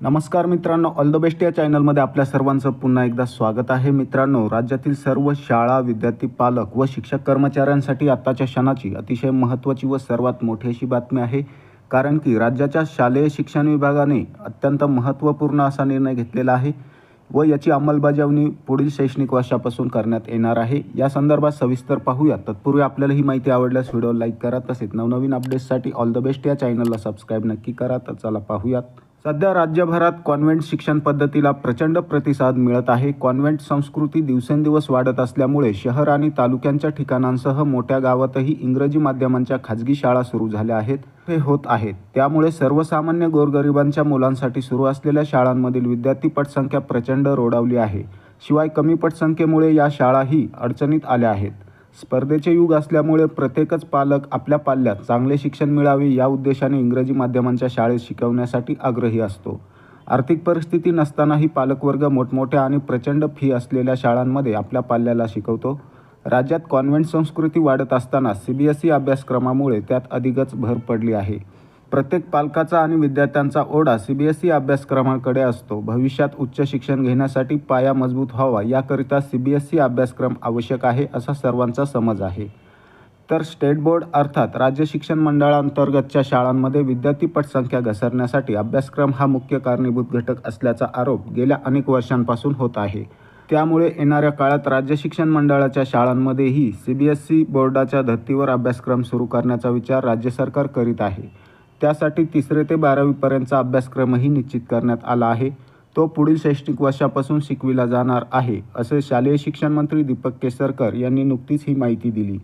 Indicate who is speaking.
Speaker 1: नमस्कार मित्रांनो all the best या चॅनलमध्ये आपल्या सर्वांचं पुन्हा एकदा स्वागत आहे. मित्रांनो राज्यातील सर्व शाळा विद्यार्थी पालक व शिक्षक कर्मचाऱ्यांसाठी आत्ताच्या क्षणाची अतिशय महत्त्वाची व सर्वात मोठी अशी बातमी आहे. कारण की राज्याच्या शालेय शिक्षण विभागाने अत्यंत महत्त्वपूर्ण असा निर्णय घेतलेला आहे व याची अंमलबजावणी पुढील शैक्षणिक वर्षापासून करण्यात येणार आहे. या संदर्भात सविस्तर पाहूया. तत्पूर्वी आपल्याला ही माहिती आवडल्यास व्हिडिओ लाईक करा. तसेच नवनवीन अपडेट्ससाठी ऑल द बेस्ट या चॅनलला सबस्क्राईब नक्की करा. तर चला पाहूयात. सध्या राज्यभरात कॉन्व्हेंट शिक्षण पद्धतीला प्रचंड प्रतिसाद मिळत आहे. कॉन्व्हेंट संस्कृती दिवसेंदिवस वाढत असल्यामुळे शहर आणि तालुक्यांच्या ठिकाणांसह मोठ्या गावातही इंग्रजी माध्यमांच्या खाजगी शाळा सुरू झाल्या आहेत. हे होत आहेत. त्यामुळे सर्वसामान्य गोरगरिबांच्या मुलांसाठी सुरू असलेल्या शाळांमधील विद्यार्थी पटसंख्या प्रचंड रोडावली आहे. शिवाय कमी पटसंख्येमुळे या शाळाही अडचणीत आल्या आहेत. स्पर्धेचे युग असल्यामुळे प्रत्येकच पालक आपल्या पाल्यात चांगले शिक्षण मिळावे या उद्देशाने इंग्रजी माध्यमांच्या शाळेत शिकवण्यासाठी आग्रही असतो. आर्थिक परिस्थिती नसतानाही पालकवर्ग मोठमोठ्या आणि प्रचंड फी असलेल्या शाळांमध्ये आपल्या पाल्याला शिकवतो. राज्यात कॉन्व्हेंट संस्कृती वाढत असताना सी बी एस ई अभ्यासक्रमामुळे त्यात अधिकच भर पडली आहे. प्रत्येक पालकाचा आणि विद्यार्थ्यांचा ओढा सी बी एस ई अभ्यासक्रमाकडे असतो. भविष्यात उच्च शिक्षण घेण्यासाठी पाया मजबूत व्हावा याकरिता सी बी एस ई अभ्यासक्रम आवश्यक आहे असा सर्वांचा समज आहे. तर स्टेट बोर्ड अर्थात राज्य शिक्षण मंडळांतर्गतच्या शाळांमध्ये विद्यार्थी पटसंख्या घसरण्यासाठी अभ्यासक्रम हा मुख्य कारणीभूत घटक असल्याचा आरोप गेल्या अनेक वर्षांपासून होत आहे. त्यामुळे येणाऱ्या काळात राज्य शिक्षण मंडळाच्या शाळांमध्येही सी बी एस ई बोर्डाच्या धर्तीवर अभ्यासक्रम सुरू करण्याचा विचार राज्य सरकार करीत आहे. त्यासाठी तिसरे ते बारावीपर्यंतचा अभ्यासक्रमही निश्चित करण्यात आला आहे. तो पुढील शैक्षणिक वर्षापासून शिकविला जाणार आहे असे शालेय शिक्षण मंत्री दीपक केसरकर यांनी नुकतीच ही माहिती दिली.